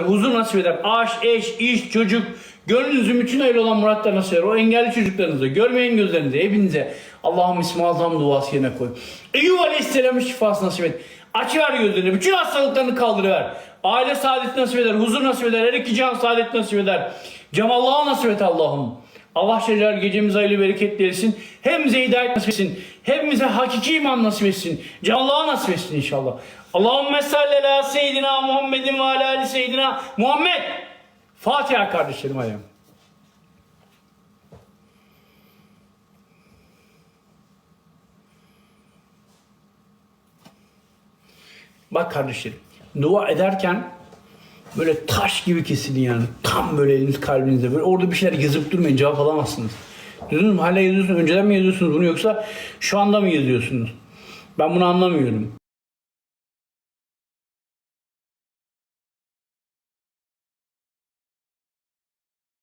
huzur nasip eder. Aş, eş, iş, çocuk, gönlünüzün bütün öyle olan muratlar nasip eder. O engelli çocuklarınıza, görmeyen gözlerinize, hepinize Allah'ım ismi azam duası yerine koy. Eyyub Aleyhisselam'ın şifası nasip et. Açıver gözlerini, bütün hastalıklarını kaldırıver. Aile saadet nasip eder, huzur nasip eder, her iki can saadet nasip eder. Cemallığa nasip et Allah'ım. Allah şecer gecemiz hayırlı bereketli etsin. Hem bize hidayet nasip etsin. Hem bize hakiki iman nasip etsin. Canlığa nasip etsin inşallah. Allahümme salli ala seyyidina Muhammedin ve ala ali seyyidina Muhammed. Fatiha kardeşlerim hadi. Bak kardeşlerim, dua ederken böyle taş gibi kesilin yani. Tam böyle eliniz kalbinizde. Böyle orada bir şeyler yazıp durmayın, cevap alamazsınız. Diyorsunuz hala yazıyorsunuz, önceden mi yazıyorsunuz bunu yoksa şu anda mı yazıyorsunuz? Ben bunu anlamıyorum.